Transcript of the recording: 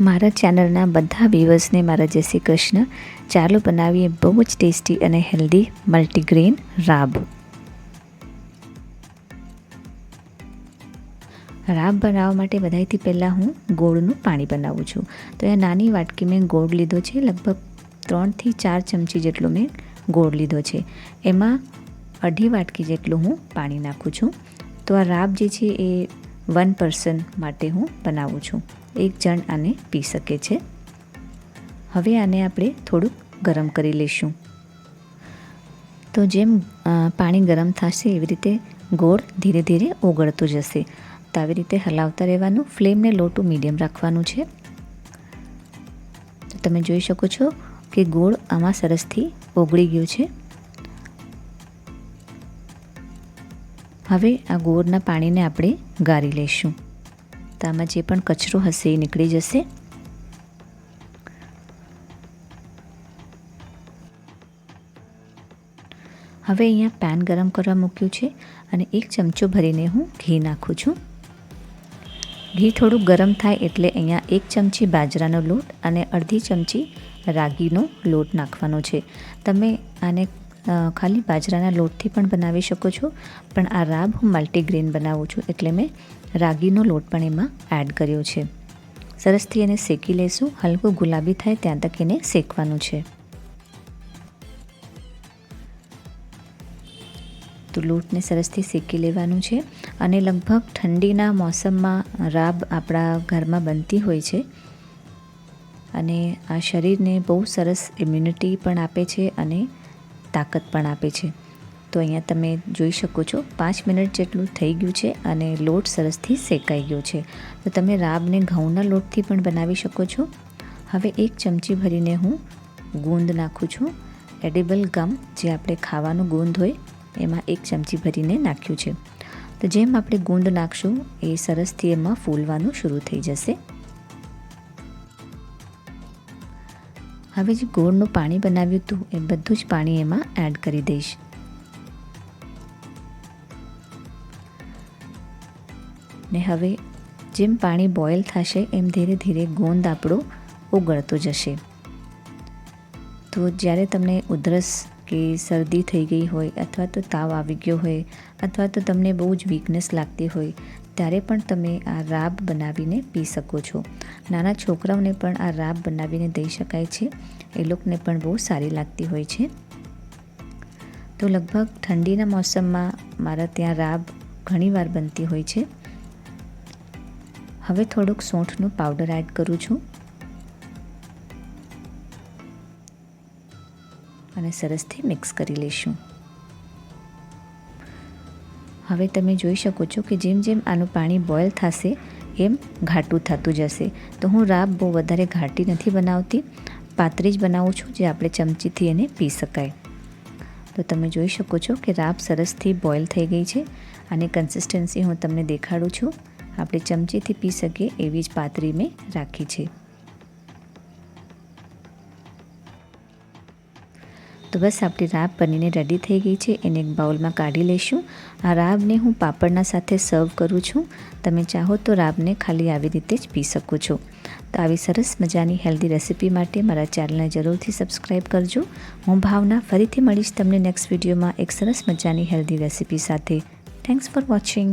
મારા ચેનલના બધા વ્યૂવર્સને મારા જય શ્રી કૃષ્ણ. ચાલો બનાવીએ બહુ જ ટેસ્ટી અને હેલ્ધી મલ્ટીગ્રેન રાબ. રાબ બનાવવા માટે બધાથી પહેલાં હું ગોળનું પાણી બનાવું છું. તો એ નાની વાટકી મેં ગોળ લીધો છે, લગભગ ત્રણથી ચાર ચમચી જેટલો મેં ગોળ લીધો છે. એમાં અઢી વાટકી જેટલું હું પાણી નાખું છું. તો આ રાબ જે છે એ વન પર્સન માટે હું બનાવું છું. એક જણ આને પી શકે છે. હવે આને આપણે થોડુંક ગરમ કરી લઈશું. તો જેમ પાણી ગરમ થશે, એવી રીતે ગોળ ધીરે ધીરે ઓગળતું જશે. તો આવી રીતે હલાવતા રહેવાનું, ફ્લેમને લો ટુ મીડિયમ રાખવાનું છે. તમે જોઈ શકો છો કે ગોળ આમાં સરસથી ઓગળી ગયો છે. હવે આ ગોળના પાણીને આપણે ગાળી લઈશું. તો આમાં જે પણ કચરો હશે એ નીકળી જશે. હવે અહીંયા પેન ગરમ કરવા મૂક્યું છે અને એક ચમચો ભરીને હું ઘી નાખું છું. ઘી થોડું ગરમ થાય એટલે અહીંયા એક ચમચી બાજરાનો લોટ અને અડધી ચમચી રાગીનો લોટ નાખવાનો છે. તમે આને ખાલી બાજરાના લોટથી પણ બનાવી શકો છો. પણ આ રાબ હું મલ્ટીગ્રેન બનાવું છું એટલે મેં રાગીનો લોટ પણ એમાં એડ કર્યો છે. સરસથી એને શેકી લઈશું હલકો ગુલાબી થાય ત્યાં તક એને શેકવાનું છે. તો લોટને સરસથી શેકી લેવાનું છે અને લગભગ ઠંડીના મોસમમાં રાબ આપણા ઘરમાં બનતી હોય છે. અને આ શરીરને બહુ સરસ ઇમ્યુનિટી પણ આપે છે અને તાકાત પણ આપે છે. તો અહીંયા તમે જોઈ શકો છો, પાંચ મિનિટ જેટલું થઈ ગયું છે અને લોટ સરસથી શેકાઈ ગયો છે. તો તમે રાબને ઘઉંના લોટથી પણ બનાવી શકો છો. હવે એક ચમચી ભરીને હું ગૂંદ નાખું છું. એડિબલ ગમ જે આપણે ખાવાનું ગૂંદ હોય, એમાં એક ચમચી ભરીને નાખ્યું છે. તો જેમ આપણે ગૂંદ નાખશું, એ સરસથી એમાં ફૂલવાનું શરૂ થઈ જશે. હવે જે ગોળનું પાણી બનાવ્યું હતું એ બધું જ પાણી એમાં એડ કરી દઈશ. ને હવે જેમ પાણી બોઇલ થશે, એમ ધીરે ધીરે ગોંદ આપણો ઓગળતો જશે. તો જ્યારે તમને ઉધરસ કે શરદી થઈ ગઈ હોય, અથવા તો તાવ આવી ગયો હોય, અથવા તો તમને બહુ જ વીકનેસ લાગતી હોય ત્યારે પણ તમે આ રાબ બનાવીને પી શકો છો. નાના છોકરાઓને પણ આ રાબ બનાવીને દઈ શકાય છે. એ લોકોને પણ બહુ સારી લાગતી હોય છે. તો લગભગ ઠંડીના મોસમમાં મારા ત્યાં રાબ ઘણીવાર બનતી હોય છે. હવે થોડુંક સૂંઠનું પાવડર એડ કરું છું. અને સરસથી મિક્સ કરી લઈશું. હવે તમે જોઈ શકો છો કે જેમ જેમ આનું પાણી બોઇલ થશે, એમ ઘાટું થતું જશે. તો હું રાબ બહુ વધારે ઘાટી નથી બનાવતી. પાતળી જ બનાવું છું જે આપણે ચમચીથી એને પી શકાય. તો તમે જોઈ શકો છો કે રાબ સરસથી બોઇલ થઈ ગઈ છે અને કન્સિસ્ટન્સી હું તમને દેખાડું છું. આપણે ચમચીથી પી શકીએ એવી જ પાતળી મેં રાખી છે. તો બસ આપણી રાબ બનીને રેડી થઈ ગઈ છે. એને એક બાઉલમાં કાઢી લઈશું. આ રાબને હું પાપડના સાથે સર્વ કરું છું. તમે ચાહો તો રાબને ખાલી આવી રીતે જ પી શકો છો. તો આવી સરસ મજાની હેલ્ધી રેસિપી માટે મારા ચેનલને જરૂરથી સબસ્ક્રાઈબ કરજો. હું ભાવના ફરીથી મળીશ તમને નેક્સ્ટ વિડીયોમાં એક સરસ મજાની હેલ્ધી રેસિપી સાથે. Thanks for watching